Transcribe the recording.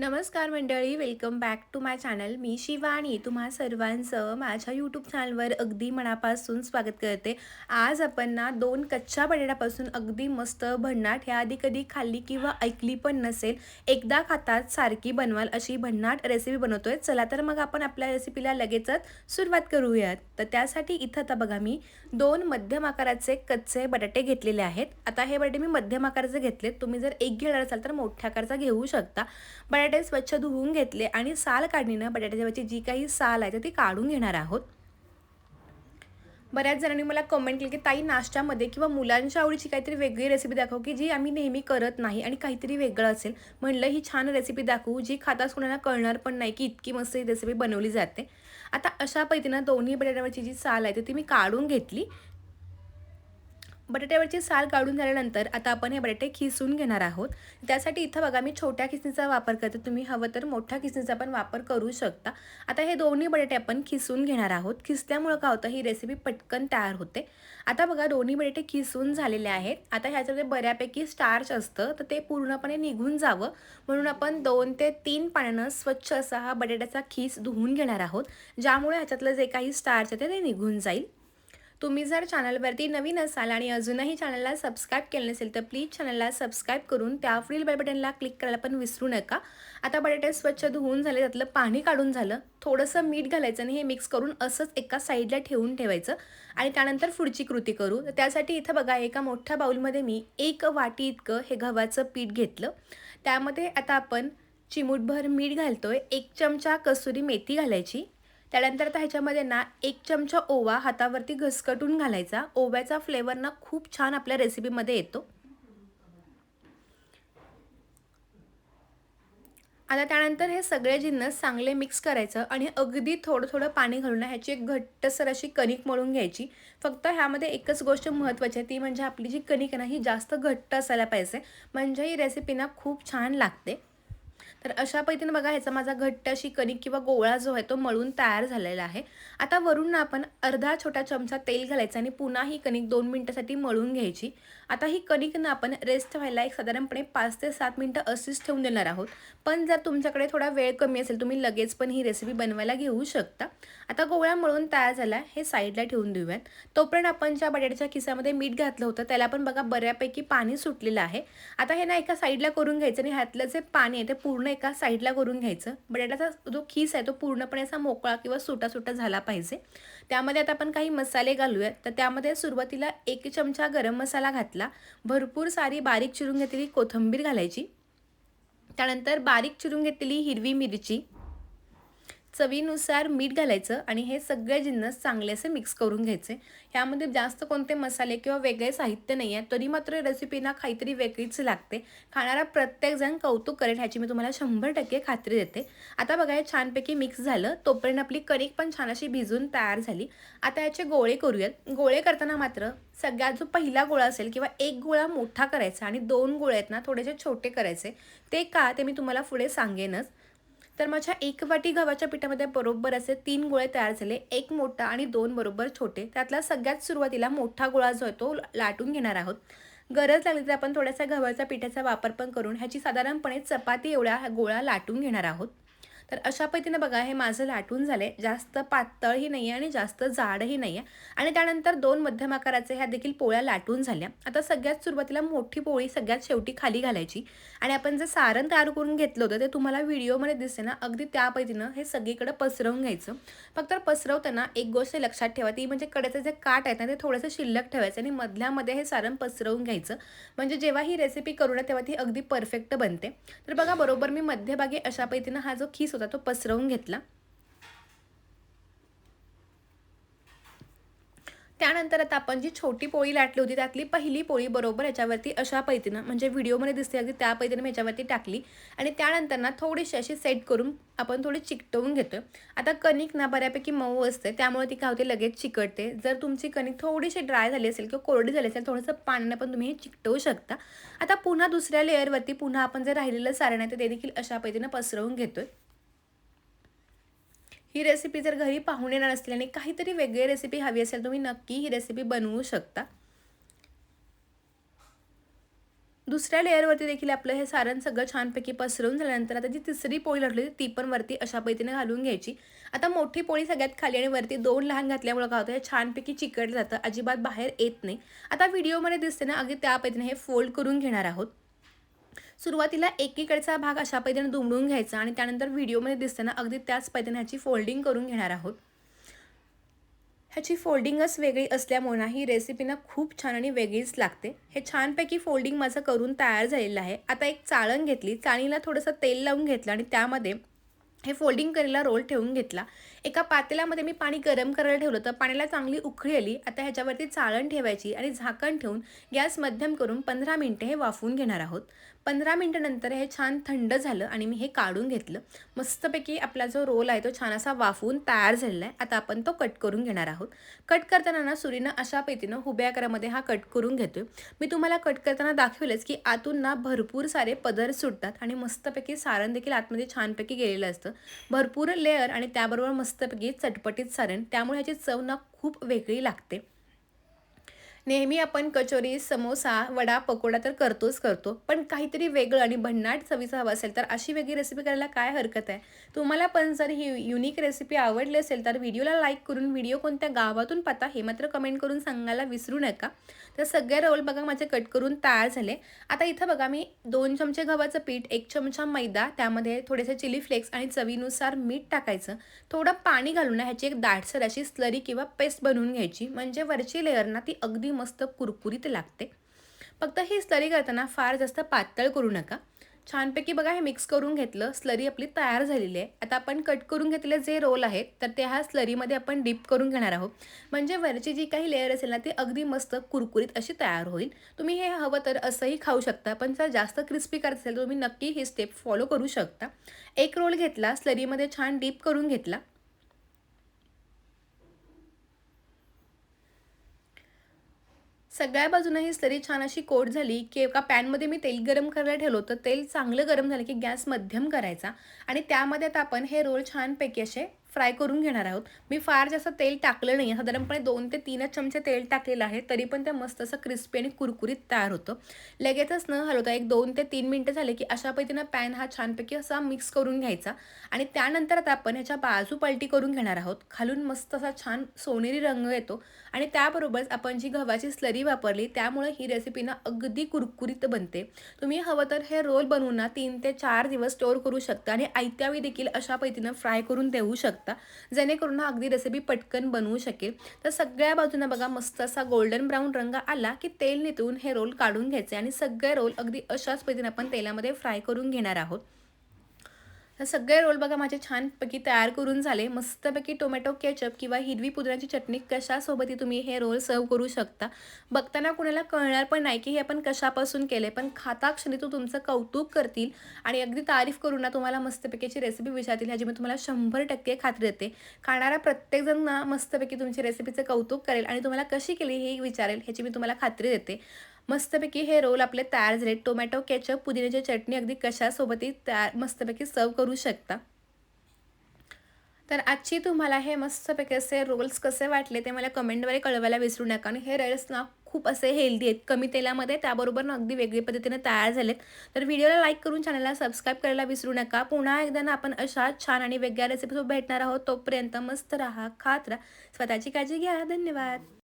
नमस्कार मंडळी welcome back to my channel मी शिवानी तुम्हा सर्वांचं माझ्या यूट्यूब चॅनलवर अगदी मनापासून स्वागत करते. आज आपण ना दोन कच्च्या बटाट्यापासून अगदी मस्त भन्नाट ह्या आधी कधी खाल्ली किंवा ऐकली पण नसेल एकदा खातात सारखी बनवाल अशी भन्नाट रेसिपी बनवतोय. चला तर मग आपण आपल्या रेसिपीला लगेचच सुरुवात करूयात. तर त्यासाठी इथं आता बघा मी दोन मध्यम आकाराचे कच्चे बटाटे घेतलेले आहेत. आता हे बटाटे मी मध्यम आकाराचे घेतलेत. तुम्ही जर एक घेणार असाल तर मोठ्या आकाराचा घेऊ शकता. बटाटे बटाटे स्वच्छ धुवून घेतले आणि साल काढणीनं बटाट्याच्या जी काही साल आहे तर ती काढून घेणार आहोत. बऱ्याच जणांनी मला कमेंट केली की ताई नाश्त्यामध्ये किंवा मुलांच्या आवडीची काहीतरी वेगळी रेसिपी दाखव की जी आम्ही नेहमी करत नाही आणि काहीतरी वेगळं असेल. म्हणलं ही छान रेसिपी दाखवू जी खाताच कोणाला कळणार पण नाही की इतकी मस्त ही रेसिपी बनवली जाते. आता अशा पद्धतीनं दोन्ही बटाट्यावरची जी साल आहे ती मी काढून घेतली. बटाट्यावरची साल काढून झाल्यानंतर आता आपण हे बटाटे खिसून घेणार आहोत. त्यासाठी इथं बघा मी छोट्या खिसणीचा वापर करते. तुम्ही हवं तर मोठ्या खिसणीचा पण वापर करू शकता. आता हे दोन्ही बटाटे आपण खिसून घेणार आहोत. खिसल्यामुळं काय होतं ही रेसिपी पटकन तयार होते. आता बघा दोन्ही बटाटे खिसून झालेले आहेत. आता ह्याच्यामध्ये बऱ्यापैकी स्टार्च असतं तर ते पूर्णपणे निघून जावं. म्हणून आपण दोन ते तीन पाण्यानं स्वच्छ असा हा बटाट्याचा खीस धुवून घेणार आहोत. ज्यामुळे ह्याच्यातलं जे काही स्टार्च आहे ते निघून जाईल. तुम्ही जर चॅनलवरती नवीन असाल आणि अजूनही चॅनलला सबस्क्राईब केलं नसेल तर प्लीज चॅनलला सबस्क्राईब करून त्यावरील बेल बटनला क्लिक करायला पण विसरू नका. आता बटाटे स्वच्छ धुवून झाले त्यातलं पाणी काढून झालं. थोडंसं मीठ घालायचं आणि हे मिक्स करून असंच एका साईडला ठेवून ठेवायचं. आणि त्यानंतर पुढची कृती करू. तर त्यासाठी इथं बघा एका मोठ्या बाऊलमध्ये मी एक वाटी इतकं हे गव्हाचं पीठ घेतलं. त्यामध्ये आता आपण चिमूटभर मीठ घालतोय. एक चमचा कसुरी मेथी घालायची. त्यानंतर आता ह्याच्यामध्ये ना एक चमचा ओवा हातावरती घसकटून घालायचा. ओव्याचा फ्लेवर ना खूप छान आपल्या रेसिपीमध्ये येतो. आता त्यानंतर हे सगळे जिन्नस चांगले मिक्स करायचं आणि अगदी थोडं थोडं पाणी घालून ह्याची एक घट्टसर अशी कणिक मळून घ्यायची. फक्त ह्यामध्ये एकच गोष्ट महत्त्वाची आहे ती म्हणजे आपली जी कणिक आहे ना ही जास्त घट्ट असायला पाहिजे. म्हणजे ही रेसिपी ना खूप छान लागते. तर अशा पद्धतीने बघा ह्याचा माझा घट्ट अशी कणिक किंवा गोळा जो आहे तो मळून तयार झालेला आहे. आता वरून आपण अर्धा छोटा चमचा तेल घालायचा आणि पुन्हा ही कणिक दोन मिनटासाठी मळून घ्यायची. आता ही कणिक ना आपण रेस्ट व्हायला एक साधारणपणे पाच ते सात मिनटं अशीच ठेवून देणार आहोत. पण जर तुमच्याकडे थोडा वेळ कमी असेल तुम्ही लगेच पण ही रेसिपी बनवायला घेऊ शकता. आता गोळा मळून तयार झाला हे साईडला ठेवून देऊयात. तोपर्यंत आपण ज्या बटाट्याच्या खिसामध्ये मीठ घातलं होतं त्याला पण बघा बऱ्यापैकी पाणी सुटलेलं आहे. आता हे ना एका साईडला करून घ्यायचं आणि ह्यातलं जे पाणी आहे ते पूर्ण एका साईडला करून घ्यायचं. बटाट्याचा जो खीस आहे तो पूर्णपणे असा मोकळा किंवा सुटा सुटा झाला पाहिजे. त्यामध्ये आता आपण काही मसाले घालूयात. तर त्यामध्ये सुरुवातीला एक चमचा गरम मसाला घातला. भरपूर सारी बारीक चिरून घेतलेली कोथिंबीर घालायची. त्यानंतर बारीक चिरून घेतलेली हिरवी मिरची. चवीनुसार मीठ घालायचं आणि हे सगळे जिन्नस चांगले असे मिक्स करून घ्यायचे. ह्यामध्ये जास्त कोणते मसाले किंवा वेगळे साहित्य नाही आहे तरी मात्र रेसिपीना काहीतरी वेगळीच लागते. खाणारा प्रत्येकजण कौतुक करेल ह्याची मी तुम्हाला शंभर टक्के खात्री देते. आता बघा हे छानपैकी मिक्स झालं. तोपर्यंत आपली कणिक पण छान अशी भिजून तयार झाली. आता याचे गोळे करूयात. गोळे करताना मात्र सगळ्यात जो पहिला गोळा असेल किंवा एक गोळा मोठा करायचा आणि दोन गोळे आहेत ना थोडेसे छोटे करायचे. ते का ते मी तुम्हाला पुढे सांगेनच. तर माझ्या एक वाटी गव्हाच्या पिठामध्ये बरोबर असे तीन गोळे तयार झाले. एक मोठा आणि दोन बरोबर छोटे. त्यातला सगळ्यात सुरुवातीला मोठा गोळा जो आहे तो लाटून घेणार आहोत. गरज लागली तर आपण थोड्यासा गव्हाच्या पिठाचा वापर पण करून ह्याची साधारणपणे चपाती एवढ्या गोळा लाटून घेणार आहोत. तर अशा पद्धतीनं बघा हे माझं लाटून झाले जास्त पातळही नाही आहे आणि जास्त जाडही नाही आहे आणि त्यानंतर दोन मध्यम आकाराचे ह्या देखील पोळ्या लाटून झाल्या. आता सगळ्यात सुरुवातीला मोठी पोळी सगळ्यात शेवटी खाली घालायची. आणि आपण जे सारण तयार करून घेतलं होतं ते तुम्हाला व्हिडिओमध्ये दिसते ना अगदी त्या पद्धतीनं हे सगळीकडे पसरवून घ्यायचं. फक्त पसरवताना एक गोष्ट लक्षात ठेवा. ती म्हणजे कडेचं जे काट आहेत ना ते थोडंसं शिल्लक ठेवायचं आणि मधल्यामध्ये हे सारण पसरवून घ्यायचं. म्हणजे जेव्हा ही रेसिपी करू ना तेव्हा ती अगदी परफेक्ट बनते. तर बघा बरोबर मी मध्यभागी अशा पद्धतीनं हा जो खीस होता तो पसरवून घेतला. त्यानंतर आता आपण जी छोटी पोळी लाटली होती त्यातली पहिली पोळी बरोबर याच्यावरती अशा पैतीनं म्हणजे व्हिडिओमध्ये दिसते अगदी त्या पैतीनं मी याच्यावरती टाकली. आणि त्यानंतर ना थोडीशी अशी सेट करून आपण थोडी चिकटवून घेतो आता कणिक ना बऱ्यापैकी मऊ असते त्यामुळे ती काय होते लगेच चिकटते. जर तुमची कणिक थोडीशी ड्राय झाली असेल किंवा कोरडी झाली असेल थोडंसं पाण्याने पण तुम्ही हे चिकटवू शकता. आता पुन्हा दुसऱ्या लेअरवरती पुन्हा आपण जे राहिलेलं सारण आहे ते देखील अशा पैतीनं पसरवून घेतोय. ही रेसिपी जर घरी पाहून येणार असतील आणि काहीतरी वेगळी रेसिपी हवी असेल तुम्ही नक्की ही रेसिपी बनवू शकता. दुसऱ्या लेअरवरती देखील आपलं हे सारण सगळं छानपैकी पसरवून झाल्यानंतर आता जी तिसरी पोळी लाटली ती पण वरती अशा पद्धतीने घालून घ्यायची. आता मोठी पोळी सगळ्यात खाली आणि वरती दोन लहान घातल्यामुळे काय होतं हे छानपैकी चिकटलं जातं अजिबात बाहेर येत नाही. आता व्हिडिओमध्ये दिसते ना अगदी त्या पद्धतीने हे फोल्ड करून घेणार आहोत. सुरुवातीला एकीकडचा भाग अशा पैद्याने दुमडून घ्यायचा आणि त्यानंतर व्हिडिओमध्ये दिसताना अगदी त्याच पैद्याने ह्याची फोल्डिंग करून घेणार आहोत. ह्याची फोल्डिंगच वेगळी असल्यामुळे ना ही रेसिपी ना खूप छान आणि वेगळीच लागते. हे छानपैकी फोल्डिंग माझं करून तयार झालेलं आहे. आता एक चाळण घेतली. चाळणीला थोडंसं तेल लावून घेतलं आणि त्यामध्ये हे फोल्डिंग करायला रोल ठेवून घेतला. एका पातेल्यामध्ये मी पाणी गरम करायला ठेवलं तर पाण्याला चांगली उखळी आली. आता ह्याच्यावरती चाळण ठेवायची आणि झाकण ठेवून गॅस मध्यम करून पंधरा मिनटं हे वाफवून घेणार आहोत. पंधरा मिनटानंतर हे छान थंड झालं आणि मी हे काढून घेतलं. मस्तपैकी आपला जो रोल आहे तो छान असा वाफवून तयार झालेला आहे आता आपण तो कट करून घेणार आहोत. कट करताना ना सुरीनं अशा पैतीनं उभ्या आकारामध्ये हा कट करून घेतोय. मी तुम्हाला कट करताना दाखवलेच की आतून ना भरपूर सारे पदर सुटतात आणि मस्तपैकी सारण देखील आतमध्ये छानपैकी गेलेलं असतं. भरपूर लेअर आणि त्याबरोबर मस्तपैकी चटपटीत सारण. त्यामुळे ह्याची चव ना खूप वेगळी लागते. नेहमी आपण कचोरी समोसा वडा पकोडा तर करतोच करतो. पण काहीतरी वेगळं आणि भन्नाट चवीचं हवं असेल तर अशी वेगळी रेसिपी करायला काय हरकत आहे? तुम्हाला पण जर ही युनिक रेसिपी आवडली असेल तर व्हिडिओला लाईक करून व्हिडिओ कोणत्या गावातून पाहता हे मात्र कमेंट करून सांगायला विसरू नका. तर सगळे रोल बघा माझे कट करून तयार झाले. आता इथं बघा मी दोन चमचे गव्हाचं पीठ एक चमचा मैदा त्यामध्ये थोडेसे चिली फ्लेक्स आणि चवीनुसार मीठ टाकायचं. थोडं पाणी घालून ह्याची एक दाटसर अशी स्लरी किंवा पेस्ट बनवून घ्यायची. म्हणजे वरची लेअर ना ती अगदी मस्त कुरकुरीत लागते. फक्त ही स्लरी करताना फार जास्त पातळ करू नका. छानपैकी बघा हे मिक्स करून घेतलं स्लरी आपली तयार झालेली आहे. आता आपण कट करून घेतलेले जे रोल आहेत तर ते ह्या स्लरीमध्ये आपण डीप करून घेणार आहोत. म्हणजे वरची जी काही लेअर असेल ना ती अगदी मस्त कुरकुरीत अशी तयार होईल. तुम्ही हे हवं तर असंही खाऊ शकता पण जर जास्त क्रिस्पी करत असेल तर तुम्ही नक्की ही स्टेप फॉलो करू शकता. एक रोल घेतला स्लरीमध्ये छान डीप करून घेतला. सगळ्या बाजूनं ही स्लरी छान अशी कोट झाली की एका पॅनमध्ये मी तेल गरम करायला ठेवलं होतं. तेल चांगलं गरम झालं की गॅस मध्यम करायचा. आणि त्यामध्ये आता आपण हे रोल छानपैकी असे फ्राय करून घेणार आहोत. मी फार जास्त तेल टाकलं नाही साधारणपणे दोन ते तीनच चमचे तेल टाकलेलं आहे तरी पण ते मस्त असं क्रिस्पी आणि कुरकुरीत तयार होतं. लगेचच न हलवता एक दोन ते तीन मिनटं झाले की अशा पद्धतीनं पॅन हा छानपैकी असा मिक्स करून घ्यायचा आणि त्यानंतर आता आपण ह्याच्या बाजू पलटी करून घेणार आहोत. खालून मस्त असा छान सोनेरी रंग येतो आणि त्याबरोबरच आपण जी गव्हाची स्लरी वापरली त्यामुळे ही रेसिपी ना अगदी कुरकुरीत बनते. तुम्ही हवं तर हे रोल बनवून ना तीन ते चार दिवस स्टोअर करू शकता आणि आयत्यावेळी देखील अशा पद्धतीनं फ्राय करून देऊ शकता. शकता. जेणेकरून हा अगदी रेसिपी पटकन बनवू शकेल. तर सगळ्या बाजूने बघा मस्त असा गोल्डन ब्राऊन रंग आला की तेल नितळून हे रोल काढून घ्यायचे आणि सगळे रोल अगदी अशाच पद्धतीने आपण तेलामध्ये फ्राय करून घेणार आहोत. तर सगळे रोल बघा माझे छानपैकी तयार करून झाले. मस्तपैकी टोमॅटो केचप किंवा हिरवी पुदिन्याची चटणी कशासोबतही तुम्ही हे रोल सर्व करू शकता. बघताना कुणाला कळणार पण नाही की हे आपण कशापासून केले पण खाता क्षणी तो तुमचं कौतुक करतील आणि अगदी तारीफ करून ना तुम्हाला मस्तपैकीची रेसिपी विचारतील. ह्याची मी तुम्हाला शंभर टक्के खात्री देते. खाणारा प्रत्येकजण ना मस्तपैकी तुमची रेसिपीचं कौतुक करेल आणि तुम्हाला कशी केली हे विचारेल ह्याची मी तुम्हाला खात्री देते. मस्तपैकी हे रोल आपले तयार झाले. टोमॅटो केचप पुदिन्याची चटणी अगदी कशासोबतही तयार मस्तपैकी सर्व करू शकता. तर आजची तुम्हाला हे मस्तपैकी असे रोल्स कसे वाटले ते मला कमेंटद्वारे कळवायला विसरू नका. आणि हे रोल्स ना खूप असे हेल्दी आहेत. कमी तेलामध्ये त्याबरोबर ना अगदी वेगळी पद्धतीने तयार झालेत. तर व्हिडिओला लाईक करून चॅनलला सबस्क्राईब करायला विसरू नका. पुन्हा एकदा ना आपण अशा छान आणि वेगळ्या रेसिपीसोबत भेटणार आहोत. तोपर्यंत मस्त राहा खात राहा. स्वतःची काळजी घ्या. धन्यवाद.